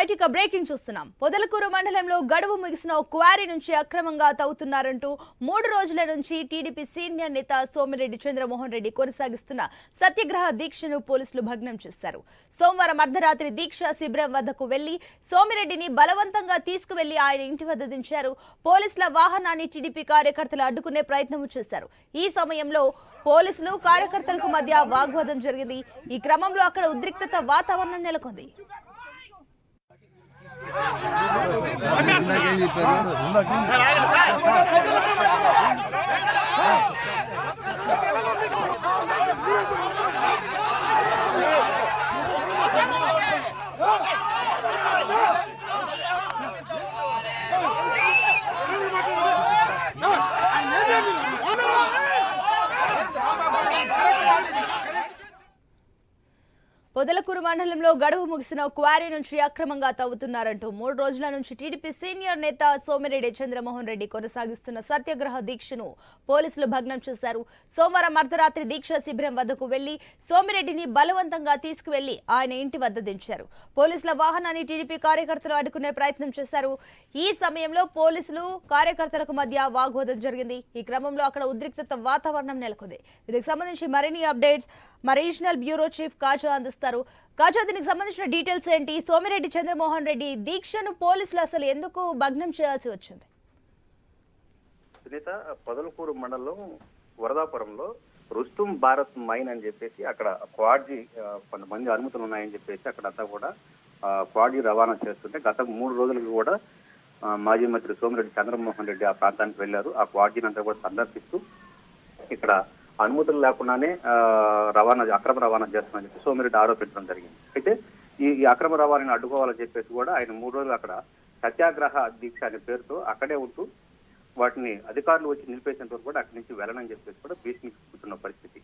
Right ఇక breaking చూస్తున్నాం. పొదలకూరు మండలంలో గడువు ముగిసిన ఓ క్వారీ నుంచి అక్రమంగా తవ్వుతున్నారంటూ మూడు రోజుల నుంచి టీడీపీ సీనియర్ నేత సోమిరెడ్డి చంద్రమోహన్ రెడ్డి కొనసాగిస్తున్న సత్యాగ్రహ దీక్షను పోలీసులు భగ్నం చేశారు. సోమవారం అర్ధరాత్రి దీక్ష శిబిరం వద్దకు వెళ్ళి సోమిరెడ్డిని బలవంతంగా తీసుకువెళ్ళి ఆయన ఇంటి వద్ద దించారు. పోలీసుల వాహనాన్ని టీడీపీ కార్యకర్తలు అడ్డుకునే ప్రయత్నం చేశారు. ఈ సమయంలో పోలీసులు కార్యకర్తలకు మధ్య వాగ్వాదం జరిగింది. ఈ క్రమంలో అక్కడ ఉద్రిక్తత వాతావరణం నెలకొంది. చెప్పారు పొదలకూరు మండలంలో గడువు ముగిసిన క్వారీ నుంచి అక్రమంగా తవ్వుతున్నారంటూ మూడు రోజుల నుంచి టీడీపీ సీనియర్ నేత సోమిరెడ్డి చంద్రమోహన్ రెడ్డి కొనసాగిస్తున్న సత్యాగ్రహ దీక్షను పోలీసులు భగ్నం చేశారు. సోమవారం అర్ధరాత్రి దీక్ష శిబిరం వద్దకు వెళ్ళి సోమిరెడ్డిని బలవంతంగా తీసుకువెళ్ళి ఆయన ఇంటి వద్ద దించారు. పోలీసుల వాహనాన్ని టీడీపీ కార్యకర్తలు అడ్డుకునే ప్రయత్నం చేశారు. ఈ సమయంలో పోలీసులు కార్యకర్తలకు మధ్య వాగ్వాదం జరిగింది. ఈ క్రమంలో అక్కడ ఉద్రిక్తత వాతావరణం నెలకొంది. దీనికి సంబంధించి మరిన్ని అప్డేట్స్ మా రీజనల్ బ్యూరో చీఫ్ కాజా అందిస్తారు. కాజా దీనికి సంబంధించిన డీటెయిల్స్ ఏంటి? సోమిరెడ్డి చంద్రమోహన్ రెడ్డి దీక్షను పోలీసులు అసలు ఎందుకు భగ్నం చేయాల్సి వచ్చింది? సునీత పొదలకూరు మండలం వరదాపురంలో రుస్తుం భారత్ మైన్ అని చెప్పేసి అక్కడ క్వాడ్జీ కొంతమంది అనుమతులు ఉన్నాయని చెప్పేసి అక్కడంతా కూడా క్వాడ్జీ రవాణా చేస్తుంటే గత మూడు రోజులకు కూడా మాజీ మంత్రి సోమిరెడ్డి చంద్రమోహన్ రెడ్డి ఆ ప్రాంతానికి వెళ్ళారు ఆ క్వాడ్జీని అంతా కూడా సందర్శిస్తూ ఇక్కడ అనుమతులు లేకుండానే రవాణా అక్రమ రవాణా చేస్తామని చెప్పి సోమిరెడ్డి ఆరోపించడం జరిగింది. అయితే ఈ అక్రమ రవాణాని అడ్డుకోవాలని చెప్పేసి కూడా ఆయన మూడు రోజులు అక్కడ సత్యాగ్రహ దీక్ష అనే పేరుతో అక్కడే ఉంటూ వాటిని అధికారులు వచ్చి నిలిపేసేంత వరకు కూడా అక్కడి నుంచి వెళ్ళనని చెప్పేసి కూడా భీష్మిస్తున్న పరిస్థితి.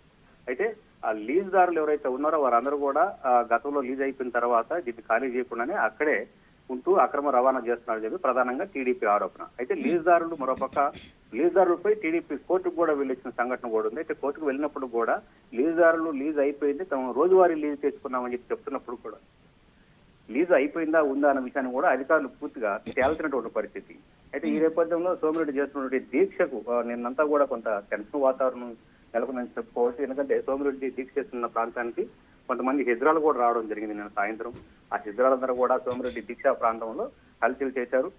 అయితే ఆ లీజుదారులు ఎవరైతే ఉన్నారో వారందరూ కూడా గతంలో లీజ్ అయిపోయిన తర్వాత దీన్ని ఖాళీ చేయకుండానే అక్కడే ఉంటూ అక్రమ రవాణా చేస్తున్నారని చెప్పి ప్రధానంగా టీడీపీ ఆరోపణ. అయితే లీజుదారులు మరోపక్క లీజుదారులపై టీడీపీ కోర్టుకు కూడా వెళ్ళొచ్చిన సంఘటన కూడా ఉంది. అయితే కోర్టుకు వెళ్ళినప్పుడు కూడా లీజుదారులు లీజ్ అయిపోయింది తమ రోజువారీ లీజ్ తెచ్చుకున్నామని చెప్పి చెప్తున్నప్పుడు కూడా లీజు అయిపోయిందా ఉందా అన్న విషయాన్ని కూడా అధికారులు పూర్తిగా తేల్చినటువంటి పరిస్థితి. అయితే ఈ నేపథ్యంలో సోమిరెడ్డి చేస్తున్నటువంటి దీక్షకు నిన్నంతా కూడా కొంత టెన్షన్ వాతావరణం నెలకొందని చెప్పుకోవచ్చు. ఎందుకంటే సోమిరెడ్డి దీక్ష చేస్తున్న ప్రాంతానికి కొంతమంది హిజ్రాలు కూడా రావడం జరిగింది నిన్న సాయంత్రం. ఆ హిజ్రాలందరూ కూడా సోమిరెడ్డి దీక్షా ప్రాంతంలో హల్చల్ చేశారు.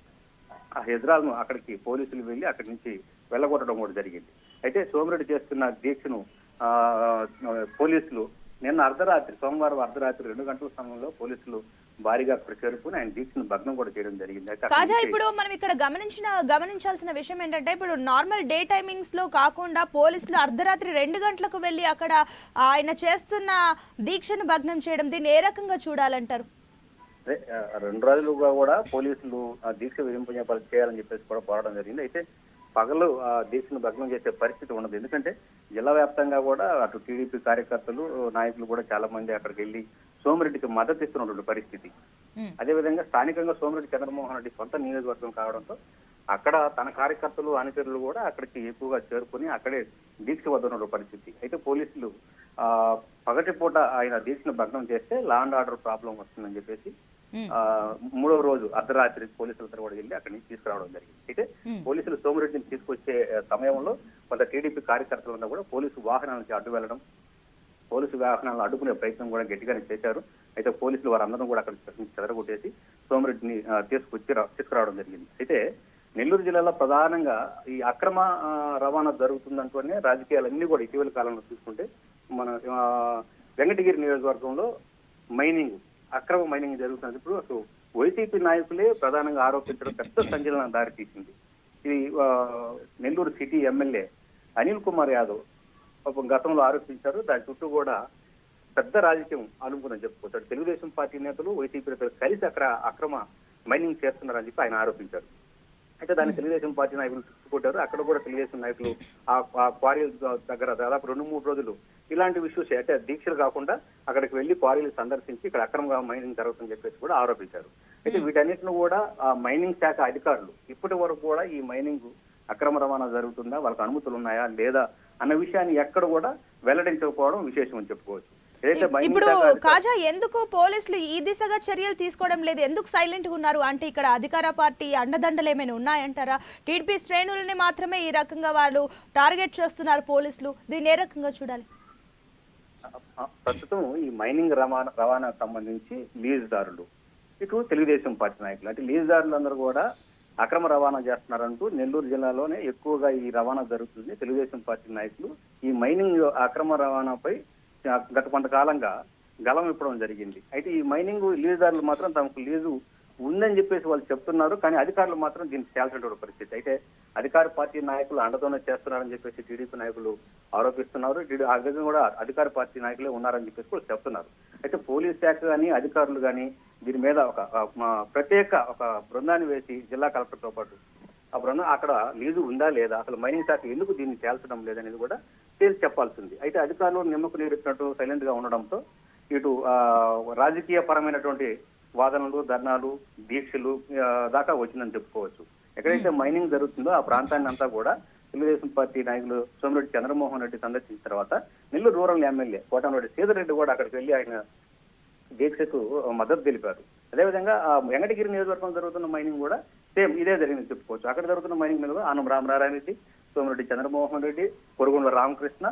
ఆ హెజ్రాల్ను అక్కడికి పోలీసులు వెళ్ళి అక్కడి నుంచి వెళ్ళగొట్టడం కూడా జరిగింది. అయితే సోమిరెడ్డి చేస్తున్న దీక్షను ఆ, పోలీసులు నిన్న అర్ధరాత్రి సోమవారం అర్ధరాత్రి రెండు గంటల సమయంలో పోలీసులు భారీగా చేరుకుని ఆయన దీక్షను భగ్నం కూడా చేయడం జరిగింది. కాజా ఇప్పుడు మనం ఇక్కడ గమనించిన గమనించాల్సిన విషయం ఏంటంటే ఇప్పుడు నార్మల్ డే టైమింగ్స్లో కాకుండా పోలీసులు అర్ధరాత్రి రెండు గంటలకు వెళ్ళి అక్కడ ఆయన చేస్తున్న దీక్షను భగ్నం చేయడం దీన్ని ఏ రకంగా చూడాలంటారు? రెండు రోజులుగా కూడా పోలీసులు ఆ దీక్ష విధింపజే చేయాలని చెప్పేసి కూడా పోరాటం జరిగింది. అయితే పగలు దీక్షను భగ్నం చేసే పరిస్థితి ఉండదు. ఎందుకంటే జిల్లా వ్యాప్తంగా కూడా అటు టీడీపీ కార్యకర్తలు నాయకులు కూడా చాలా మంది అక్కడికి వెళ్ళి సోమిరెడ్డికి మద్దతు ఇస్తున్నటువంటి పరిస్థితి. అదేవిధంగా స్థానికంగా సోమిరెడ్డి చంద్రమోహన్ రెడ్డి సొంత నియోజకవర్గం కావడంతో అక్కడ తన కార్యకర్తలు అనుచరులు కూడా అక్కడికి ఎక్కువగా చేరుకుని అక్కడే దీక్ష వద్ద ఉన్న పరిస్థితి అయితే పోలీసులు ఆ పగటిపూట ఆయన దీక్షను భగ్నం చేస్తే లా అండ్ ఆర్డర్ ప్రాబ్లం వస్తుందని చెప్పేసి. ఆ మూడవ రోజు అర్ధరాత్రి పోలీసులతో కూడా వెళ్ళి అక్కడి నుంచి తీసుకురావడం జరిగింది అయితే. పోలీసులు సోమిరెడ్డిని తీసుకొచ్చే సమయంలో కొంత టీడీపీ కార్యకర్తలంతా కూడా పోలీసు వాహనాలకి అడ్డు వెళ్ళడం పోలీసు వాహనాలను అడ్డుకునే ప్రయత్నం కూడా గట్టిగానే చేశారు. అయితే పోలీసులు వారందరం కూడా అక్కడ చెదరగొట్టేసి సోమిరెడ్డిని తీసుకొచ్చి రా- తీసుకురావడం జరిగింది. అయితే నెల్లూరు జిల్లాలో ప్రధానంగా ఈ అక్రమ రవాణా జరుగుతుందంటూనే రాజకీయాలన్నీ కూడా ఇటీవల కాలంలో చూసుకుంటే మన వెంకటగిరి నియోజకవర్గంలో మైనింగ్ అక్రమ మైనింగ్ జరుగుతున్నది. ఇప్పుడు అసలు వైసీపీ నాయకులే ప్రధానంగా ఆరోపించడం పెద్ద సంచలనం దారితీసింది. ఇది నెల్లూరు సిటీ ఎమ్మెల్యే అనిల్ కుమార్ యాదవ్ పాపం గతంలో ఆరోపించారు. దాని చుట్టూ కూడా పెద్ద రాజకీయం అనుకుని చెప్పుకోవచ్చు. తెలుగుదేశం పార్టీ నేతలు వైసీపీ నేతలు కలిసి అక్కడ అక్రమ మైనింగ్ చేస్తున్నారని చెప్పి ఆయన ఆరోపించారు. అయితే దాన్ని తెలుగుదేశం పార్టీ నాయకులు చుట్టుకుంటారు అక్కడ కూడా తెలుగుదేశం నాయకులు ఆ క్వారీల దగ్గర దాదాపు రెండు మూడు రోజులు ఇలాంటి ఇష్యూస్ అంటే దీక్షలు కాకుండా అక్కడికి వెళ్ళి క్వారీలు సందర్శించి ఇక్కడ అక్రమంగా మైనింగ్ జరుగుతుందని చెప్పేసి కూడా ఆరోపించారు. అయితే వీటన్నిటిని కూడా ఆ మైనింగ్ శాఖ అధికారులు ఇప్పటి వరకు కూడా ఈ మైనింగ్ అక్రమ రవాణా జరుగుతుందా? వాళ్ళకి అనుమతులు ఉన్నాయా? లేదా అన్న విషయాన్ని ఎక్కడ కూడా వెల్లడించకపోవడం విశేషం అని చెప్పుకోవచ్చు. ఇప్పుడు కాజా ఎందుకు పోలీసులు ఈ దిశగా చర్యలు తీసుకోవడం లేదు. ఎందుకు సైలెంట్గా ఉన్నారు? అంటే ఇక్కడ అధికార పార్టీ అండదండలు ఏమైనా ఉన్నాయంటారా? టీడీపీ శ్రేణులని మాత్రమే ఈ రకంగా వాళ్ళు టార్గెట్ చేస్తున్నారు పోలీసులు. దీన్ని ఏ రకంగా చూడాలి? ప్రస్తుతం ఈ మైనింగ్ రవాణా రవాణాకు సంబంధించి లీజుదారులు ఇటు తెలుగుదేశం పార్టీ నాయకులు అంటే లీజుదారులందరూ కూడా అక్రమ రవాణా చేస్తున్నారంటూ నెల్లూరు జిల్లాలోనే ఎక్కువగా ఈ రవాణా జరుగుతుంది. తెలుగుదేశం పార్టీ నాయకులు ఈ మైనింగ్ అక్రమ రవాణాపై గత కొంతకాలంగా గలం ఇప్పడం జరిగింది. అయితే ఈ మైనింగ్ లీజుదారులు మాత్రం తమకు లీజు ఉందని చెప్పేసి వాళ్ళు చెప్తున్నారు కానీ అధికారులు మాత్రం దీన్ని చేయాల్సినటువంటి పరిస్థితి. అయితే అధికార పార్టీ నాయకులు అండతోనే చేస్తున్నారని చెప్పేసి టీడీపీ నాయకులు ఆరోపిస్తున్నారు. ఆ విధంగా కూడా అధికార పార్టీ నాయకులే ఉన్నారని చెప్పేసి కూడా చెప్తున్నారు. అయితే పోలీస్ శాఖ కానీ అధికారులు కానీ దీని మీద ఒక ప్రత్యేక ఒక బృందాన్ని వేసి జిల్లా కలెక్టర్తో పాటు ఆ బృందం అక్కడ లీజు ఉందా లేదా అసలు మైనింగ్ శాఖ ఎందుకు దీన్ని చేల్చడం లేదనేది కూడా తేల్చి చెప్పాల్సింది. అయితే అధికారులు నిమ్మకు నీరెత్తినట్టు సైలెంట్గా ఉండడంతో ఇటు రాజకీయ పరమైనటువంటి వాదనలు ధర్నాలు దీక్షలు దాకా వచ్చిందని చెప్పుకోవచ్చు. ఎక్కడైతే మైనింగ్ జరుగుతుందో ఆ ప్రాంతాన్ని అంతా కూడా తెలుగుదేశం పార్టీ నాయకులు సోమిరెడ్డి చంద్రమోహన్ రెడ్డి సందర్శించిన తర్వాత నెల్లూరు రూరల్ ఎమ్మెల్యే కోటంరెడ్డి సీధర్ రెడ్డి కూడా అక్కడికి వెళ్ళి ఆయన దీక్షకు మద్దతు తెలిపారు. అదేవిధంగా ఆ వెంకటగిరి నియోజకవర్గం జరుగుతున్న మైనింగ్ కూడా సేమ్ ఇదే జరిగింది చెప్పుకోవచ్చు. అక్కడ జరుగుతున్న మైనింగ్ మీద ఆనం రామనారాయణ సోమిరెడ్డి చంద్రమోహన్ రెడ్డి కొరుగుండ్ల రామకృష్ణ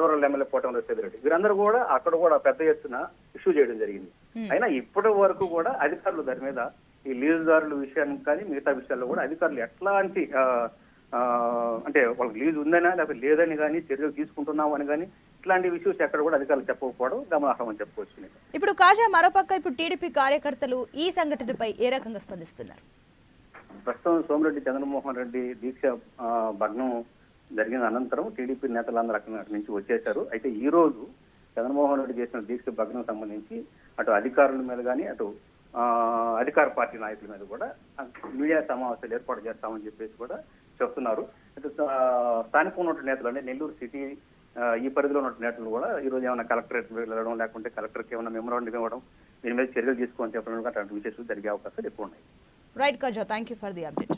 రూరల్ ఎమ్మెల్యే పోటంలో రెడ్డి వీరందరూ కూడా అక్కడ కూడా పెద్ద ఎత్తున ఇష్యూ చేయడం జరిగింది. అయినా ఇప్పటి వరకు కూడా అధికారులు దాని మీద ఈ లీజుదారుల విషయానికి కానీ మిగతా విషయాల్లో కూడా అధికారులు ఎట్లాంటి అంటే వాళ్ళకి లీజు ఉందనా లేకపోతే లేదని కానీ చర్యలు తీసుకుంటున్నాం అని కానీ ఇట్లాంటి విషయస్ ఎక్కడ కూడా అధికారులు చెప్పకపోవడం గమనార్హం అని చెప్పుకోవచ్చు. ఇప్పుడు కాజా మరోపక్క ఇప్పుడు టీడీపీ కార్యకర్తలు ఈ సంఘటనపై ఏ రకంగా స్పందిస్తున్నారు? ప్రస్తుతం సోమిరెడ్డి చంద్రమోహన్ రెడ్డి దీక్ష భగ్నం జరిగిన అనంతరం టీడీపీ నేతలందరూ అక్కడి నుంచి వచ్చేశారు. అయితే ఈ రోజు జగన్మోహన్ రెడ్డి చేసిన దీక్ష భగ్నం సంబంధించి అటు అధికారుల మీద కానీ అటు అధికార పార్టీ నాయకుల మీద కూడా మీడియా సమావేశాలు ఏర్పాటు చేస్తామని చెప్పేసి కూడా చెప్తున్నారు. అయితే స్థానికంగా ఉన్నటువంటి నేతలు అంటే నెల్లూరు సిటీ ఈ పరిధిలో ఉన్న నేతలు కూడా ఈ రోజు ఏమైనా కలెక్టరేట్ వెళ్ళడం లేకుంటే కలెక్టర్కి ఏమైనా మెమోరాండం ఇవ్వడం దీని మీద చర్యలు తీసుకోవాలని చెప్పడం అటువంటి విశేషాలు జరిగే అవకాశాలు ఎక్కువ ఉన్నాయి. Right Kaja thank you for the update